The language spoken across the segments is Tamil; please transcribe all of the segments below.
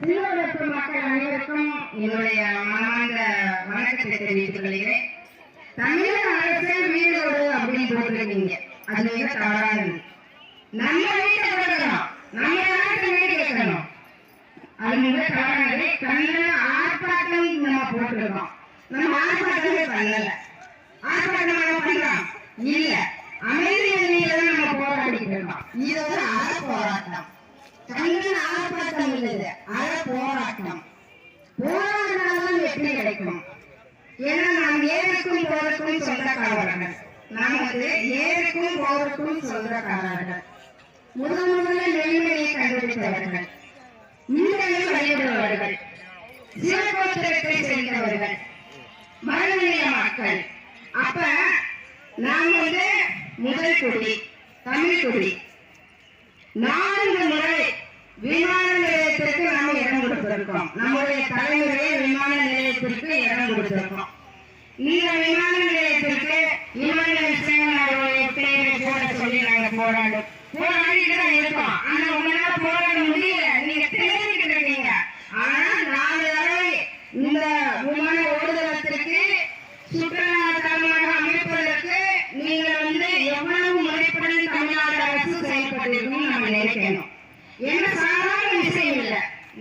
திருவள்ளூர் மக்கள் அனைவருக்கும் என்னுடைய மனமார்ந்த வணக்கத்தை தெரிவித்துக் கொள்கிறேன். தமிழக அரசு வீடோடு அப்படின்னு போட்டிருக்கீங்க. அது மிக தவறாது நம்ம வீட்டை கொடுக்கணும் நம்ம நாட்டு வீடு கேட்கணும் அது மிக தவறானது கண்ண ஆர்ப்பாட்டம் நம்ம போட்டிருக்கோம். நம்ம ஆர்ப்பாட்டமே பண்ணல. ஆர்ப்பாட்டம் நம்ம பண்றோம் இல்ல. அமைதி வழியில தான் நம்ம போராடிக்கிறோம் இருக்கோம். இது ஒரு அற போராட்டம். கண்ணன் ஆர்ப்பாட்டம் இல்லது அற போராட்டம். போராடினால்தான் வெற்றி கிடைக்கும். ஏன்னா நாம் ஏருக்கும் போருக்கும் சொந்தக்காரர்கள். நாம் வந்து ஏருக்கும் போருக்கும் சொந்தக்காரர்கள். முதல் முதலில் நெல்மணியை கண்டுபிடித்தவர்கள். இன்றையும் வழிபடுபவர்கள். சிவகோத்திரத்தை சேர்ந்தவர்கள். மரணிய மக்கள். அப்ப நாம் வந்து முதல் குடி தமிழ் குடி. நான்கு முறை விமான நிலையத்திற்கு நாம் இடம் கொடுத்திருக்கோம். நம்முடைய தலைமுறையை விமான நிலையத்திற்கு இடம் கொடுத்திருக்கோம். இந்த விமான நிலையத்திற்கு இமானுவேல் சேகன் அவருடைய பெயரை போட சொல்லி நாங்க போராடும் போராடிட்டு தான் இருக்கோம். ஆனா உங்களால போராட முடியல. நீங்க தேடிக்கிட்டு இருக்கீங்க. ஆனா நாலு தடவை இந்த விமான ஓடுதளத்திற்கு சுற்றுலா தலமாக அமைப்பதற்கு நீங்க வந்து எவ்வளவு முறைப்படி தமிழ்நாடு அரசு செயல்பட்டிருக்கும் நம்ம நினைக்கணும் என்ன சாதாரண விஷயம் இல்ல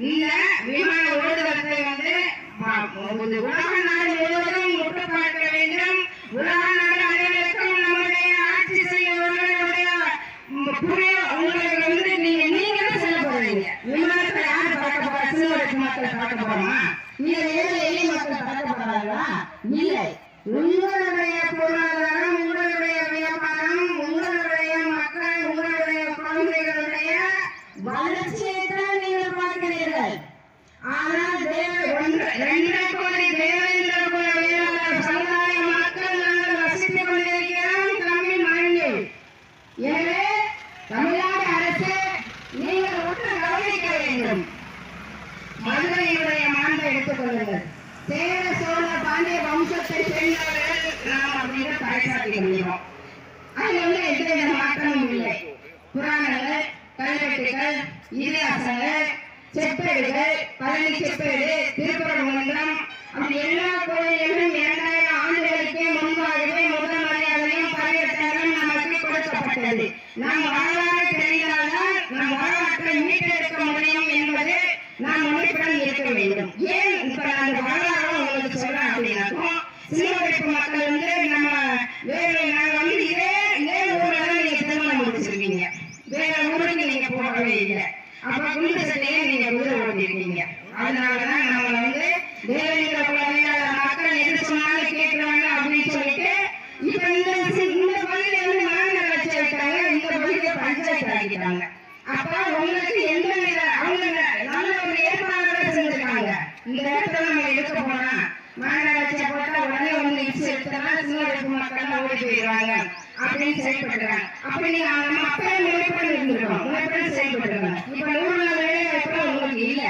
இந்த விமான ஓடுதளத்தை வந்து ப- ஒரு உலக நாடு முழுவதும் முட்டு பார்க்க வேண்டும் உலக நாடு அனைவருக்கும் நம்முடைய ஆட்சி செய்யவர்களுடைய ம், புரிய உங்களுக்கு வந்து நீங்க நீங்களே சொல்ல போறீங்க விமானத்தை யாரு பார்க்க போறா சிறுவருக்கு மக்கள் பார்க்க போறோமா இல்ல ஏழை எளிய மக்கள் பார்க்க போறாங்களா இல்லை உங்களுடைய பொருளாதாரம் உங்களுடைய வியாபாரம் உங்களுடைய மக்கள் உங்களுடைய குழந்தைகளுடைய வளர்ச்சியை தான் நீங்கள் பார்க்கிறீர்கள் ஆனால் தேவ- ஒன்று- இரண்டரை கோடி தேவேந்திர குல வேளாளர் சமுதாய மக்கள் நாங்கள் வசித்துக் கொண்டிருக்கிறோம் தமிழ் மண்ணில் எனவே தமிழ்நாடு அரசு நீங்கள் ஒன்று கவனிக்க வேண்டும் மதுரையுடைய மாண்பை எடுத்துக் கொள்ளுங்கள் சேர சோழ பாண்டிய வம்சத்தை சேர்ந்தவர்கள் நாம் அப்படின்னு பறைசாற்றி முடியும். அது வந்து எந்தவித மாற்றமும் இல்லை. புராணங்கள் கல்வெட்டுகள் இதிகாசங்கள் செப்பேடுகள் பழனி செப்பேடு திருப்பரங்குன்றம் அப்படி எல்லா கோயில்களும் இரண்டாயிரம் ஆண்டுகளுக்கு முன்பாகவே முதல் மரியாதையும் பரிவர்த்தனம் நமக்கு கொடுக்கப்பட்டது. நம் வரலாறு தெரிந்தால்தான் நம் வரலாற்றை மீட்டெடுக்க முடியும் என்பது நாம் உழைப்புடன் இருக்க வேண்டும். ஏன் இப்ப நான் அந்த வரலாறு உங்களுக்கு சொல்றேன் அப்படின்னாக்கும் சிறுவரைப்பு மக்கள் வந்து நம்ம வேறு நாங்க வந்து இதே இதே ஊர்ல தான் நீங்க திருமணம் முடிச்சிருக்கீங்க வேற ஊருக்கு நீங்க போகவே இல்லை அப்ப குண்டு சட்டையே நீங்க குதிரை ஓட்டிருக்கீங்க அதனாலதான் நம்ம வந்து தேவேந்திர குழந்தைகள மக்கள் எது சொன்னாலும் கேட்கிறாங்க அப்படின்னு சொல்லிட்டு இப்ப இந்த சி- இந்த பகுதியில வந்து மாநகராட்சி ஆகிட்டாங்க இந்த பகுதியில பஞ்சாயத்து ஆகிட்டாங்க அப்ப உங்களுக்கு எந்த வித அவங்க நல்ல ஒரு ஏற்பாடு செஞ்சிருக்காங்க இந்த இடத்துல நம்ம எடுக்க போனா மாநகராட்சியை போட்டா உடனே வந்து இடிச்சு எடுத்தா சிறுவருக்கு மக்கள் ஓடி போயிடுவாங்க. அப்படின்னு செயல்படுறாங்க அப்படி நீங்க நம்ம அப்பவே முறைப்படி இருந்திருக்கோம். முறைப்படி செயல்பட்டுருக்காங்க இப்ப நூறு நாள் வேலை வாய்ப்பு உங்களுக்கு இல்ல.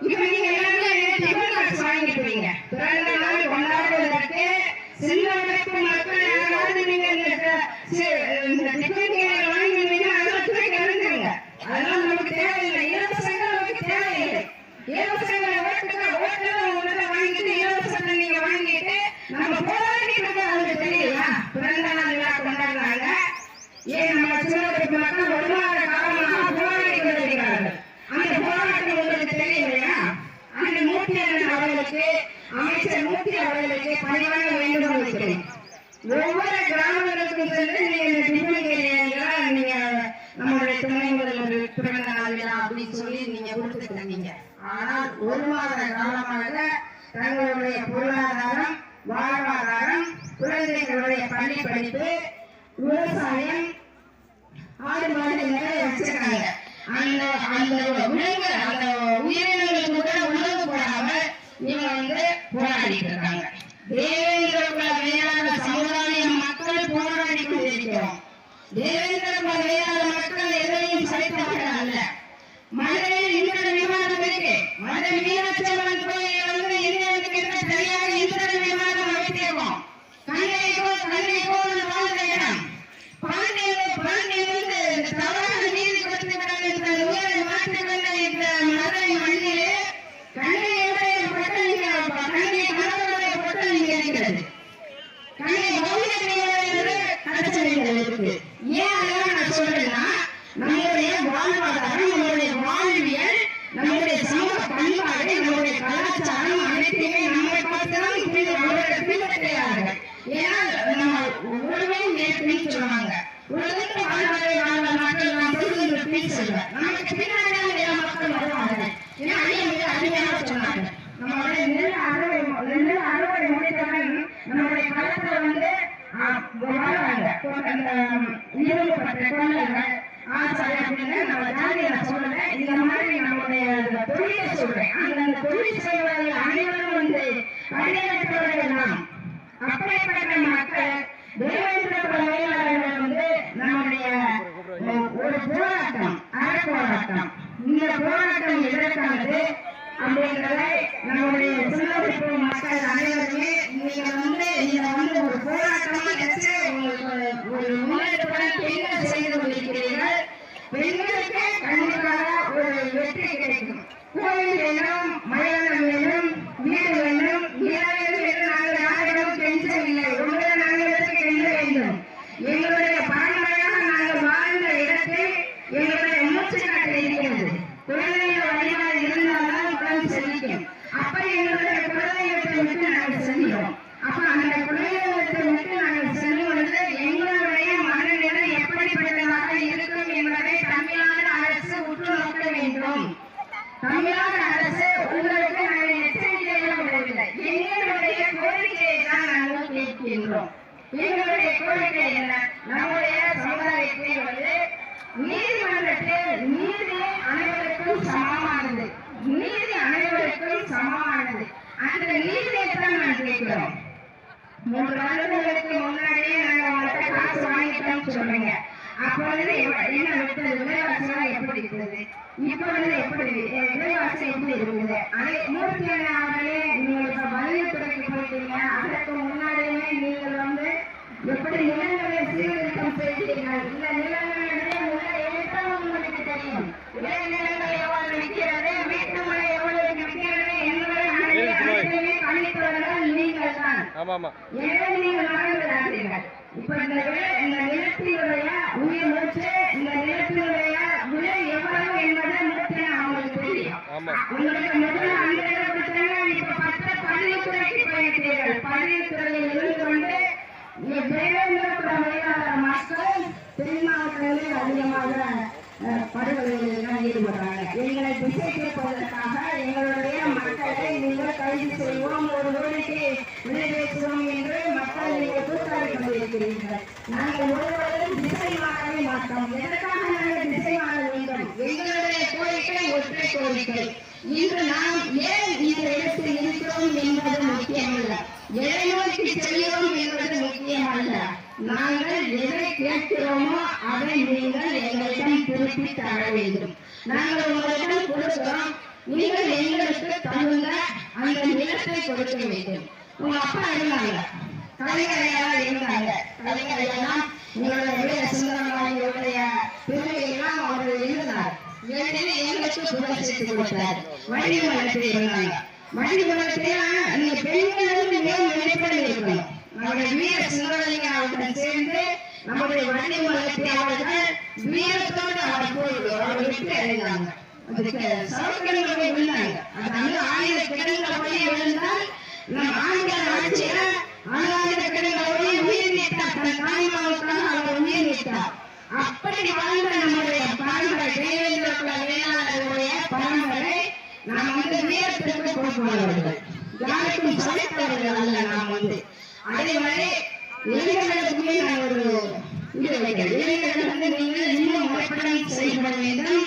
இப்ப நீங்க எல்லாமே டிஃபன் கார்ட்ஸ் வாங்கிட்டு போறீங்க. பிறந்த நாள் கொண்டாடுவதற்கு சின்ன உழைப்பு மக்கள் யாராவது நீங்க இந்த சி- இந்த டிஃபன் வாங்கினீங்கன்னா அதெல்லாம் தூக்கி அதெல்லாம் நமக்கு தேவையில்லை. இலவசங்கள் நமக்கு தேவையில்லை. இலவசங்களை ஓட்டுக்க ஓட்டுல உங்கள்ட்ட வாங்கிட்டு இலவசத்தை நீங்க வாங்கிட்டு நம்ம போராடிட்டு இருக்கோம் அவங்களுக்கு தெரியல. பிறந்த நாள் விழா கொண்டாடுறாங்க. ஏன் நம்ம சிறுவருக்கு மக்கள் ஒரு மாத காலமாக போராடி கொண்டிருக்கிறார்கள் அந்த போராட்டம் உங்களுக்கு தெரியலையா? அந்த மூர்த்தி அண்ணன் அவர்களுக்கு அமைச்சர் மூர்த்தி அவர்களுக்கு பணிவான வேண்டுகோள் வைக்கிறேன் ஒவ்வொரு கிராமங்களுக்கும் சென்று நீங்க இந்த டிஃபன் கேரியர்களை நீங்க நம்மளுடைய துணை முதல்வர் பிறந்த அப்படின்னு சொல்லி நீங்க கொடுத்துட்டு ஆனால் ஒரு மாத காலமாக தங்களுடைய பொருளாதாரம் வாழ்வாதாரம் குழந்தைகளுடைய பள்ளி படிப்பு விவசாயம் ஆடு மாடு நிறைய வச்சிருக்காங்க. அந்த அந்த உணவு அந்த உயிரினங்களுக்கு கூட உணவு போடாம இவங்க வந்து போராடிட்டு இருக்காங்க. தேவேந்திர குல வேளாண் சமுதாய மக்கள் போராடி கொண்டிருக்கிறோம். தேவேந்திர குல வேளாண் மக்கள் எதையும் சரித்தவர்கள் அல்ல மதுரையில் இந்திர விமானம் இருக்கு மதுரை மீனாட்சி அம்மன் வந்து இந்திரனுக்கு எதிராக சரியாக இந்திர விமானம் அமைத்திருக்கோம் கண்ணகை கோல் கண்ணகை கோல் வாழ்ந்த இடம் பாண்டியில் கொண்ட இந்த மதுரை மண்ணிலே கண்ணகையுடைய பட்டம் இங்க கண்ணகை கணவனுடைய பட்டம் இங்க இருக்கிறது கண்ணகை கடைசி இருக்கு ஏன் நான் சொல்றேன்னா நம்மளுடைய வாழ்வாதாரம் நிறுவப்பட்ட தொழிலாளர்கள் ஆச்சாரியம் அப்படின்னு நம்ம அனைவரும் வந்து பணியாற்றவர்கள் நாம். அப்படிப்பட்ட மக்கள் தேவேந்திர தொழிலாளர்கள் வந்து நம்முடைய ஒரு போராட்டம் அற போராட்டம். இந்த போராட்டம் எதற்கானது அப்படிங்கிறதை நம்முடைய சின்ன மக்கள் அனைவருமே நீங்க வந்து நீங்க வந்து ஒரு போராட்டமா அந்த நீதியை தான் நான் கேட்கிறோம் மூன்று வருடங்களுக்கு முன்னாடியே நாங்க உங்கள்கிட்ட காசு வாங்கிட்டோம்னு சொல்றீங்க அப்ப வந்து என்ன விட்டது விலைவாசிலாம் எப்படி இருந்தது? இப்ப வந்து எப்படி விலைவாசி எப்படி இருந்தது? அதே மூர்த்தி அண்ணா அவர்களே நீங்க இப்ப பதிலுத்துறைக்கு போயிட்டீங்க. அதற்கு முன்னாடியுமே நீங்கள் வந்து எப்படி நிலங்களை சீர்திருத்தம் செய்தீர்கள்? இந்த நிலங்களை முறை எழுத்தான் உங்களுக்கு தெரியும் விளை நிலங்கள் எவ்வளவு விற்கிறது வீட்டு முறை எவ்வளவு விற்கிறது என்பதை அனைத்தையுமே கணித்தவர்கள் நீங்கள் தான் ஆமா ஆமா எனவே நீங்கள் மறந்துவிடாதீர்கள். இப்ப இந்த விலை- இந்த நிலத்தினுடைய உயிர் மூச்சு, இந்த நிலத்தினுடைய விலை எவ்வளவு என்பது மூச்சு அவங்களுக்கு தெரியும். உங்களுக்கு முதல்ல அந்த இடம் இப்ப பத்து பதிவுத்துறைக்கு போயிருக்கிறீர்கள். பதிவுத்துறையில் இருந்து கொண்டு இங்க தேவேந்திரபுர வேளாளர் மக்கள் தென் மாவட்டங்களில் அதிகமாக படுகொலைகளில் ஈடுபடுறாங்க எங்களை திசை திருப்பதற்காக எங்களுடைய மக்களை நீங்கள் கைது செய்வோம் ஒரு கோரிக்கை நிறைவேற்றுவோம் என்று மக்கள் நீங்கள் கூட்டாளி கொண்டிருக்கிறீர்கள். நாங்கள் ஒருவரும் திசை மாறவே மாட்டோம். எதற்காக நாங்கள் திசை மாற வேண்டும்? எங்களுடைய கோரிக்கை ஒற்றை கோரிக்கை. இன்று நாம் ஏன் இந்த இடத்தில் இருக்கிறோம் என்பது முக்கியமல்ல. எதை நோக்கி செல்கிறோம் என்பது முக்கியமல்ல. நாங்கள் எதை கேட்கிறோமோ அதை நீங்கள் எங்களிடம் திருப்பி தர வேண்டும். நாங்கள் உங்களிடம் கொடுக்கிறோம் நீங்கள் எங்களுக்கு தகுந்த அந்த நிலத்தை கொடுக்க வேண்டும். உங்க அப்பா இருந்தாங்க. கலைஞரையா இருந்தாங்க. கலைஞரையா உங்களுடைய வீர சுந்தரமாரியுடைய பெருமையெல்லாம் அவர்கள் இருந்தார். ஏனெனில் எங்களுக்கு புகழ் சேர்த்து கொடுத்தார். வழிமலத்தில் இருந்தாங்க. வழிமலத்தில் நீங்க பெண்களுக்கு மேல் நினைப்பதை இருக்கணும். நம்முடைய வீர சுந்தரலிங்க சேர்ந்து நம்முடைய வழிமலத்தில் அவர்கள் வீரத்தோடு அவர் போய் அவர் விட்டு அறிந்தாங்க அதுக்கு போய் விழுந்தாங்க அது வந்து ஆயிரம் போய் விழுந்தால் நம் ஆங்கில ஆட்சியில ஆயிரம் கிடங்குல போய் உயிர் நீத்தார். தன் தாய்மாவுக்காக அவர் உயிர் நீத்தார். அப்படி வாழ்ந்த நம்முடைய பரம்பரை தேவேந்திர குல வேளாளர்களுடைய பரம்பரை நாம் வந்து வீரத்திற்கு போக்குவரவர்கள் யாருக்கும் சளைத்தவர்கள் அல்ல நாம் வந்து. அதே மாதிரி இளைஞர்களுக்குமே நான் ஒரு இது வைக்கிறேன். இளைஞர்கள் வந்து நீங்கள் இன்னும் முறைப்படம் செய்யப்பட வேண்டும்.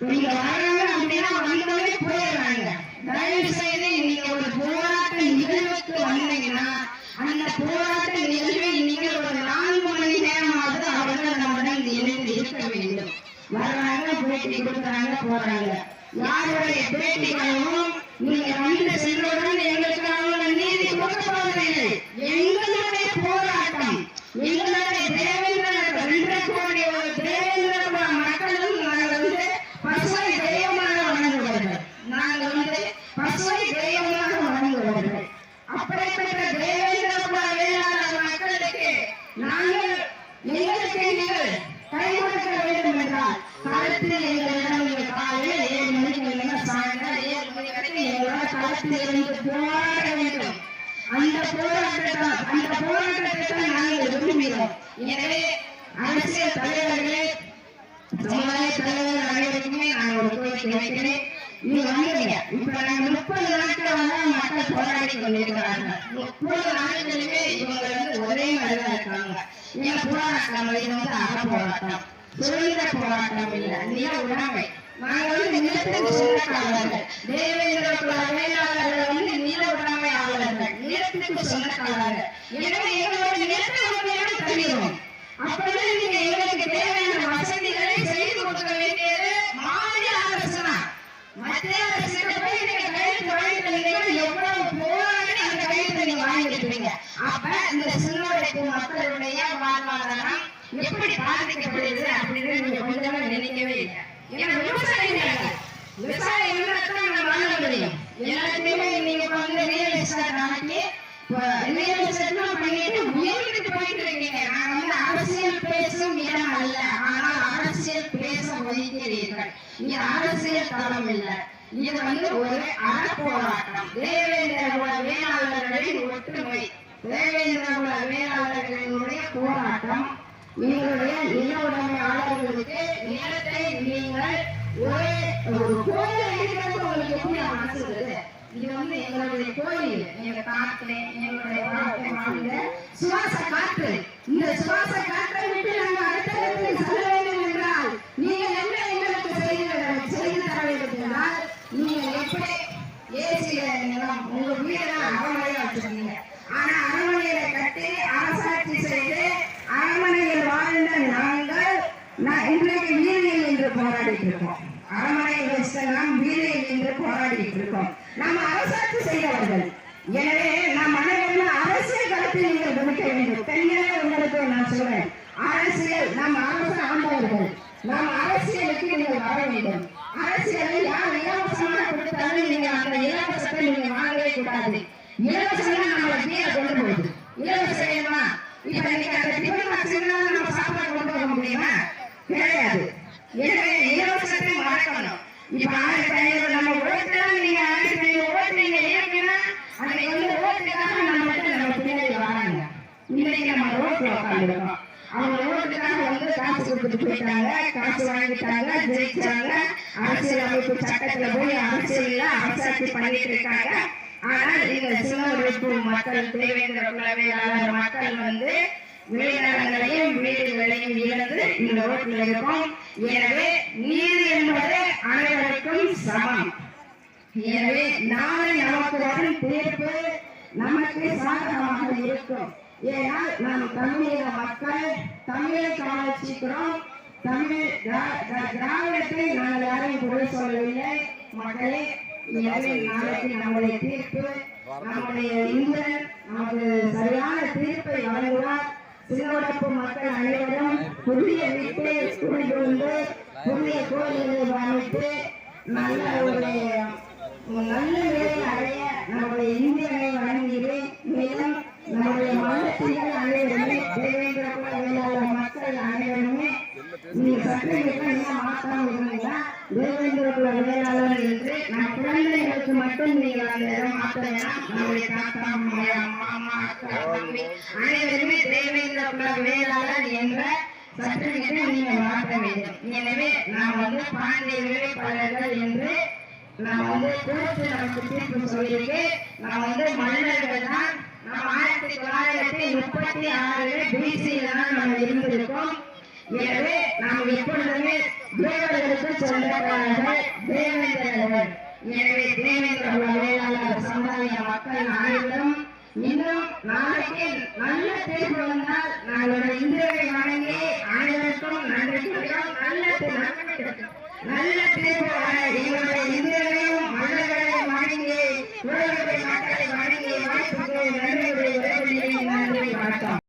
நீங்க வர்றாங்க அப்படின்னா வந்தவங்க போயிடுறாங்க. தயவு செய்து நீங்க ஒரு போராட்ட நிகழ்வுக்கு வந்தீங்கன்னா அந்த போராட்ட நிகழ்வில் நீங்கள் ஒரு நான்கு மணி நேரமாவது அவர்கள் நம்முடன் இணைந்து இருக்க வேண்டும். வர்றாங்க பேட்டி கொடுக்குறாங்க போறாங்க. யாருடைய பேட்டிகளும் நீங்க வந்து சென்றவுடன் எங்களுக்காக நீதி கொடுக்க எங்களுடைய போராட்டம் எங்களுடைய தேவேந்திர ரெண்டு கோடி ஒரு தேவேந்திர மக்களும் நாங்கள் வந்து பசுவை தெய்வமாக வணங்குவார்கள் நாங்கள் வந்து பசுவை தெய்வமாக வணங்குவார்கள் அப்படிப்பட்ட தேவேந்திர குல வேளாளர் மக்களுக்கு நாங்கள் எங்களுக்கு நீங்கள் கை கொடுக்க வேண்டும் என்றால் களத்தில் எங்களிடம் நீங்கள் காலையில் ஏழு மணிக்கு இல்லைன்னா சாயங்காலம் ஏழு மணி வரைக்கும் எங்களோட இருந்து போராட வேண்டும். அந்த போராட்டத்தை அந்த போராட்டத்தை தான் நாங்கள் விரும்புகிறோம். எனவே அரசியல் தலைவர்களே சமுதாய தலைவர் அனைவருக்குமே நான் ஒரு கோரிக்கை வைக்கிறேன். நீங்க வந்துடுங்க இப்ப நாங்க முப்பது நாட்களாக மக்கள் போராடி கொண்டிருக்கிறார்கள். முப்பது நாட்களிலே இவங்க வந்து ஒரே மாதிரிதான் இருக்காங்க. எங்க போராட்டம் இது வந்து அக போராட்டம் சுதந்திர போராட்டம் இல்ல நில உடைமை. நாங்க வந்து நிலத்துக்கு சொந்தக்காரர்கள். தேவேந்திர குல வேளாளர்கள் வந்து நில உடைமையாளர்கள் நிலத்துக்கு சொந்தக்காரர்கள். எனவே எங்களோட நிலத்தை உரிமையோடு தருகிறோம் அப்பதான் நீங்க எங்களுக்கு தேவையான வசதிகளை செய்து கொடுக்க வேண்டியது மாநில அரசு தான். மத்திய அரசுகிட்ட போய் நீங்க கையெழுத்து வாங்கிட்டு வந்தீங்கன்னா எவ்வளவு போராடி அந்த கையெழுத்தை நீங்க வாங்கிருப்பீங்க அப்ப இந்த சிறுவடைப்பு மக்களுடைய வாழ்வாதாரம் எப்படி பாதிக்கப்படுது அப்படின்னு நீங்க கொஞ்சம் நினைக்கவே இல்லை. ஏன்னா விவசாயிகள் விவசாயம் இருந்தா நம்ம வாழ முடியும் எல்லாத்தையுமே நீங்க இப்ப வந்து ரியல் எஸ்டேட் ஆக்கி ரியல் எஸ்டேட்லாம் பண்ணிட்டு உயர்ந்துட்டு போயிட்டு இருக்கீங்க. நான் வந்து அரசியல் பேசும் இடம் அல்ல. ஆனால் அரசியல் பேச ஒதுக்கிறீர்கள் இது அரசியல் தளம் இல்லை. இது வந்து ஒரு அறப்போராட்டம். தேவேந்திர குல வேளாளர்களின் ஒற்றுமை. தேவேந்திர குல வேளாளர்களினுடைய போராட்டம். உங்களுடைய நில உடைமையாளர்களுக்கு நிலத்தை நீங்கள் ஒரே ஒரு கோயில் இருக்கிறது உங்களுக்கு எப்படி மனசு வருது? இது வந்து எங்களுடைய கோயில். எங்க காற்று எங்களுடைய வாழ்க்கை வாழ்ந்த சுவாச காற்று. இந்த சுவாச காற்றை விட்டு நாங்கள் அடுத்த இடத்துக்கு செல்ல வேண்டும் என்றால் நீங்கள் என்ன எங்களுக்கு செய்து செய்து தர வேண்டும் என்றால் நீங்கள் எப்படி? ஏசியில நிலம். உங்க வீடெல்லாம் அரண்மனையா வச்சிருக்கீங்க ஆனா அரண்மனையில கட்டி அரசாட்சி செய்து அரண்மனையில் வாழ்ந்த நாங்கள் நான் இன்றைக்கு வீதியில் என்று போராடிட்டு இருக்கோம் அரண்மனை வச்செல்லாம் வீரே என்று போராடிட்டு இருக்கோம் நாம் அரசாட்சி செய்தவர்கள். எனவே நாம் அனைவரும் அரசியல் களத்தில் நீங்கள் கொடுக்க வேண்டும். தனியாக உங்களுக்கு நான் சொல்றேன். அரசியல் நாம் அரசு ஆண்டவர்கள். நாம் அரசியலுக்கு நீங்கள் வர வேண்டும். அரசியலில் யார் இலவசமாக கொடுத்தாலும் நீங்க அந்த இலவசத்தை நீங்க வாங்கவே கூடாது. இலவசம் நம்மளை கீழே கொண்டு போகுது. இலவசம் வேணுமா? இப்ப நீங்க அந்த டிஃபன் பாக்ஸ் நம்ம சாப்பாடு கொண்டு வர முடியுமா? கிடையாது. எனவே இலவசத்தை மறக்கணும். இப்ப நம்ம ஓட்டுலாம் நீங்க ஆயிரத்தி ஐநூறு ஓட்டுறீங்க ஏன்னா அன்னைக்கு வந்து ஓட்டுக்காக நம்ம மட்டும் நம்ம பின்னாடி வராங்க. இன்னைக்கு நம்ம ரோட்ல உட்காந்துருக்கோம் அவங்க ரோட்டுக்காக வந்து காசு கொடுத்துட்டு போயிட்டாங்க காசு வாங்கிட்டாங்க ஜெயிச்சாங்க. அரசியல் அமைப்பு சட்டத்துல போய் அரசியல்ல அரசாட்சி பண்ணிட்டு இருக்காங்க. ஆனால் இந்த சிறுவர்களுக்கு மக்கள் தேவேந்திர குலவையாளர் மக்கள் வந்து வெளிநகரங்களையும் வீடுகளையும் இழந்து இந்த ஓட்டில் இருக்கும். எனவே நீர் என்பது அனைவருக்கும் சமம். எனவே நாளை நமக்கு வரும் தீர்ப்பு நமக்கு சாதகமாக இருக்கும். ஏனால் நாம் தமிழக மக்கள் தமிழை காலச்சிக்கிறோம் தமிழ் திராவிடத்தை நாங்கள் யாரும் குறை சொல்லவில்லை. மக்களே எனவே நாளைக்கு நம்முடைய தீர்ப்பு நம்முடைய இந்த நமக்கு சரியான தீர்ப்பை வழங்குவார். சிறுவடப்பு மக்கள் அனைவரும் புதிய வீட்டை குடிந்து புதிய கோயில்களை அமைத்து நல்ல ஒரு நல்ல நிலையை அடைய நம்முடைய இந்தியனை வழங்குகிறேன் மேலும் நம்முடைய மாநிலத்தினர் அனைவருமே தேவேந்திர குல மக்கள் அனைவருமே நீங்க சட்டங்களுக்கு என்ன மாற்றம் இருந்தீங்கன்னா தேவேந்திர குல வேளாளர் என்று நம் குழந்தைகளுக்கு மட்டும் நீங்கள் அந்த இடம் மாற்ற வேணாம் நம்முடைய தாத்தா அம்மா மாமா அக்கா தம்பி அனைவருமே தேவேந்திர குல வேளாளர் என்ற சர்டிபிகேட்டை நீங்க மாற்ற வேண்டும். எனவே நாம் வந்து பாண்டிய வேலைப்பாளர்கள் என்று நான் வந்து கோர்ட்டு நமக்கு தீர்ப்பு சொல்லியிருக்கு நான் வந்து மன்னர்கள் தான். நாம் ஆயிரத்தி தொள்ளாயிரத்தி முப்பத்தி ஆறு பிசியில தான் நம்ம இருந்திருக்கோம். எனவே நாம் எப்பொழுதுமே தேவர்களுக்கு சொந்தக்காரர்கள் தேவேந்திரர்கள். எனவே தேவேந்திர சமுதாய மக்கள் அனைவரும் இன்னும் நாளைக்கு நல்ல தேர்வு வந்தால் நாங்கள் இந்தியாவை வழங்கி அனைவருக்கும் நன்றி சொல்கிறோம் நல்ல நல்ல தேர்வு வர எங்களுடைய இந்தியாவையும் மன்னர்களையும் வழங்கி உலகத்தை மக்களை வழங்கி வாய்ப்புக்கு நன்றி நன்றி வணக்கம்.